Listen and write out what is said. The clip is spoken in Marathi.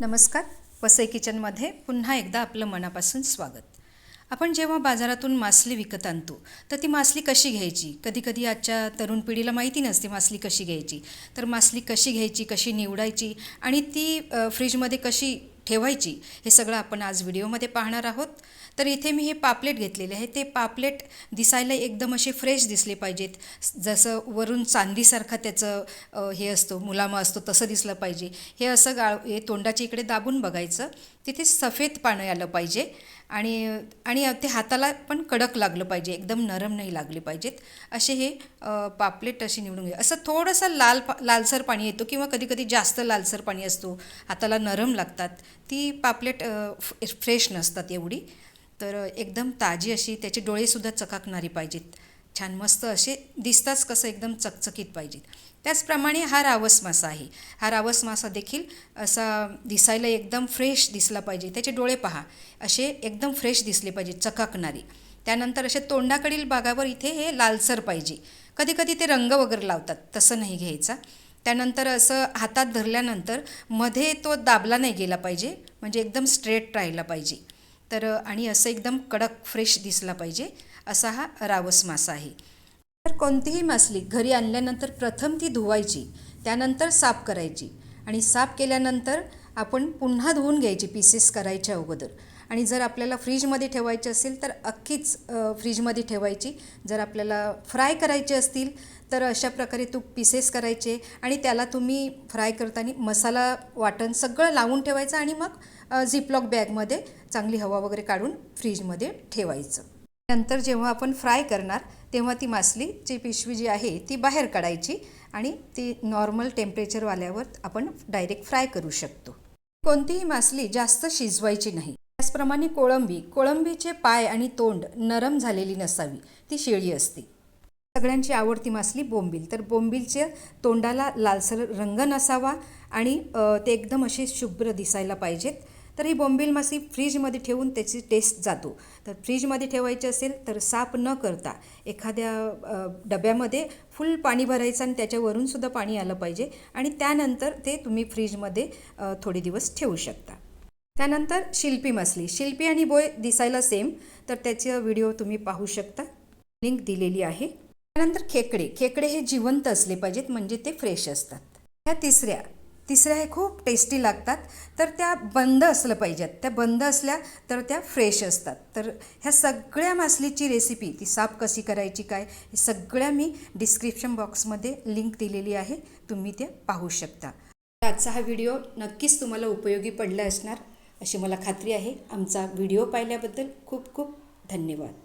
नमस्कार. वसई किचनमध्ये पुन्हा एकदा आपलं मनापासून स्वागत. आपण जेव्हा बाजारातून मासली विकत आणतो तर ती मासली कशी घ्यायची? कधीकधी आजच्या तरुण पिढीला माहिती नसते मासली कशी घ्यायची. तर मासली कशी घ्यायची कशी निवडायची आणि ती फ्रीजमध्ये कशी ठेवायची. हे सगळं आपण आज व्हिडिओमध्ये पाहणार आहोत. तर इथे मी हे पापलेट घेतलेले आहे. ते पापलेट दिसायला एकदम असे फ्रेश दिसले पाहिजेत. जसं वरून चांदीसारखा त्याचं हे असतो मुलामा असतो तसं दिसलं पाहिजे. हे असं गाळ हे तोंडाच्या इकडे दाबून बघायचं. तिथे सफेद पानं आलं पाहिजे. आणि आणि ते हाताला पण कडक लागलं पाहिजे. एकदम नरम नाही लागले पाहिजेत. असे हे पापलेट असे निवडून घ्या असं थोडंसं लाल पा लालसर पाणी येतो किंवा कधीकधी जास्त लालसर पाणी असतो. हाताला नरम लागतात. ती पापलेट फ्रेश नसतात एवढी. तर एकदम ताजी अशी त्याचे डोळेसुद्धा चकाकणारी पाहिजेत. छान मस्त असे दिसताच कसं एकदम चकचकीत पाहिजेत. त्याचप्रमाणे हा रावस मासा आहे. हा रावस मासा देखील असा दिसायला एकदम फ्रेश दिसला पाहिजे. त्याचे डोळे पहा. असे एकदम फ्रेश दिसले पाहिजे चकाकणारे. त्यानंतर असे तोंडाकडील भागावर इथे हे लालसर पाहिजे. कधी कधी ते रंग वगैरे लावतात तसं नाही घ्यायचा. त्यानंतर असं हातात धरल्यानंतरमध्ये तो दाबला नाही गेला पाहिजे म्हणजे एकदम स्ट्रेट राहिला पाहिजे. तर आणि असं एकदम कडक फ्रेश दिसला पाहिजे असा हा रावस मासा आहे. तर कोणतीही मासली घरी आणल्यानंतर प्रथम ती धुवायची त्यानंतर साफ करायची. आणि साफ केल्यानंतर आपण पुन्हा धुवून घ्यायची पीसेस करायच्या अगोदर. आणि जर आपल्याला फ्रीजमध्ये ठेवायची असेल तर अख्खीच फ्रीजमध्ये ठेवायची. जर आपल्याला फ्राय करायचे असतील तर अशा प्रकारे तू पीसेस करायचे आणि त्याला तुम्ही फ्राय करताना मसाला वाटण सगळं लावून ठेवायचं आणि मग झिपलॉक बॅगमध्ये चांगली हवा वगैरे काढून फ्रीजमध्ये ठेवायचं. नंतर जेव्हा आपण फ्राय करणार तेव्हा ती मासलीची पिशवी जी आहे ती बाहेर काढायची आणि ती नॉर्मल टेम्परेचरवाल्यावर आपण डायरेक्ट फ्राय करू शकतो. कोणतीही मासली जास्त शिजवायची नाही. त्याचप्रमाणे कोळंबी. कोळंबीचे पाय आणि तोंड नरम झालेली नसावी. ती शेळी असते. सगळ्यांची आवडती मासली बोंबील. तर बोंबीलच्या तोंडाला लालसर रंग नसावा आणि ते एकदम असे शुभ्र दिसायला पाहिजेत. तर ही बोंबील मासी फ्रीजमध्ये ठेवून त्याची टेस्ट जातो. तर फ्रीजमध्ये ठेवायची असेल तर साफ न करता एखाद्या डब्यामध्ये फुल पाणी भरायचं आणि त्याच्यावरून सुद्धा पाणी आलं पाहिजे आणि त्यानंतर ते तुम्ही फ्रीजमध्ये थोडे दिवस ठेवू शकता. त्यानंतर शिल्पी मसली. शिल्पी आणि बोय दिसायला सेम तर त्याचा व्हिडिओ तुम्ही पाहू शकता. लिंक दिलेली आहे. त्यानंतर खेकडे. खेकडे हे जिवंत असले पाहिजेत म्हणजे ते फ्रेश असतात. ह्या तिसऱ्या. तिसऱ्या हे खूप टेस्टी लागतात. तर त्या बंद असलं पाहिजेत. त्या बंद असल्या तर त्या फ्रेश असतात. तर ह्या सगळ्या मासलीची रेसिपी ती साफ कशी करायची काय हे सगळ्या मी डिस्क्रिप्शन बॉक्समध्ये लिंक दिलेली आहे. तुम्ही ते पाहू शकता. आजचा हा व्हिडिओ नक्कीच तुम्हाला उपयोगी पडला असणार. अशी मला खात्री आहे. आमचा व्हिडिओ पाहिल्याबद्दल खूप खूप धन्यवाद.